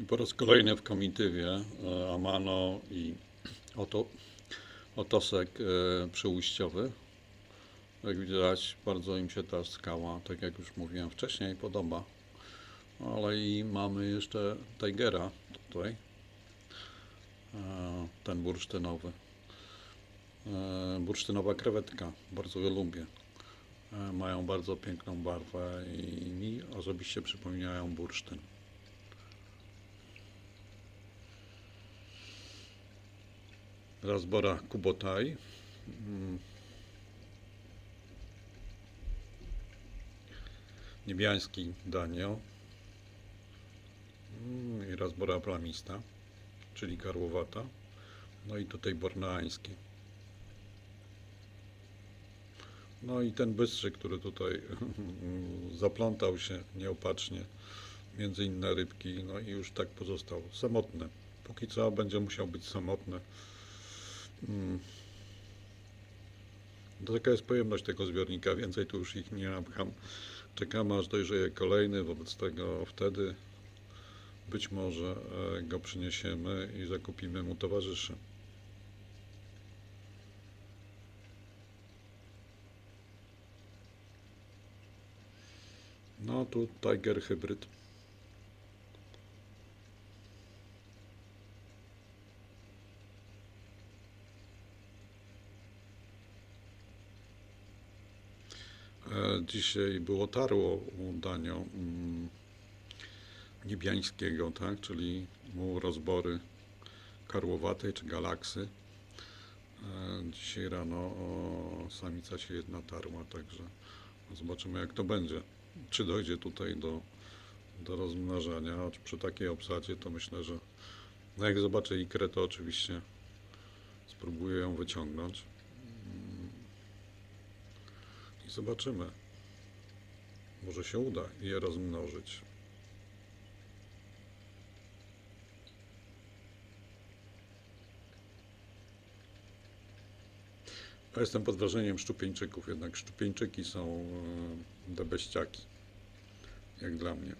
I po raz kolejny w komitywie e, Amano i oto, Otosek e, przyujściowy. Jak widać, bardzo im się ta skała, tak jak już mówiłem wcześniej, podoba. Ale i mamy jeszcze Tigera tutaj. E, Ten bursztynowy. Bursztynowa krewetka. Bardzo je lubię. Mają bardzo piękną barwę i mi osobiście przypominają bursztyn. Razbora Kubotaj. Mm. Niebiański Daniel. I Razbora Plamista, czyli karłowata. No i tutaj borneańskie. No i ten bystrzyk, który tutaj zaplątał się nieopatrznie między inne rybki, no i już tak pozostał samotny. Póki co będzie musiał być samotny. Mm. To taka jest pojemność tego zbiornika, więcej tu już ich nie napcham. Czekamy aż dojrzeje kolejny, wobec tego wtedy być może e, go przyniesiemy i zakupimy mu towarzyszy. No tu Tiger Hybryd. Dzisiaj było tarło u Danio mm, Niebiańskiego, tak? czyli mu rozbory karłowatej czy galaksy. E, Dzisiaj rano samica się jedna tarła, także zobaczymy jak to będzie. Czy dojdzie tutaj do, do rozmnażania, przy takiej obsadzie to myślę, że no jak zobaczę ikrę, to oczywiście spróbuję ją wyciągnąć. Zobaczymy. Może się uda je rozmnożyć. Ja jestem pod wrażeniem szczupieńczyków, jednak szczupieńczyki są e, debeściaki, jak dla mnie.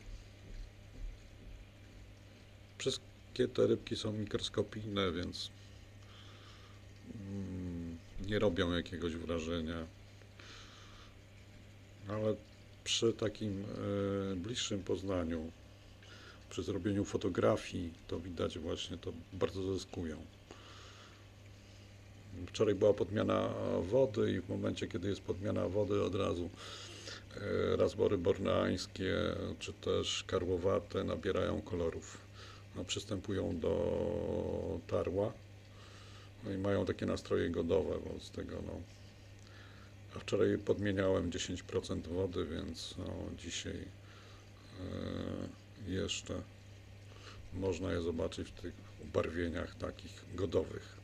Wszystkie te rybki są mikroskopijne, więc mm, nie robią jakiegoś wrażenia. Ale przy takim e, bliższym poznaniu, przy zrobieniu fotografii, to widać właśnie, to bardzo zyskują. Wczoraj była podmiana wody i w momencie, kiedy jest podmiana wody od razu e, razbory borneańskie czy też karłowate nabierają kolorów. No, przystępują do tarła no i mają takie nastroje godowe, bo z tego no, a wczoraj podmieniałem 10% wody, więc no, dzisiaj e, jeszcze można je zobaczyć w tych ubarwieniach takich godowych.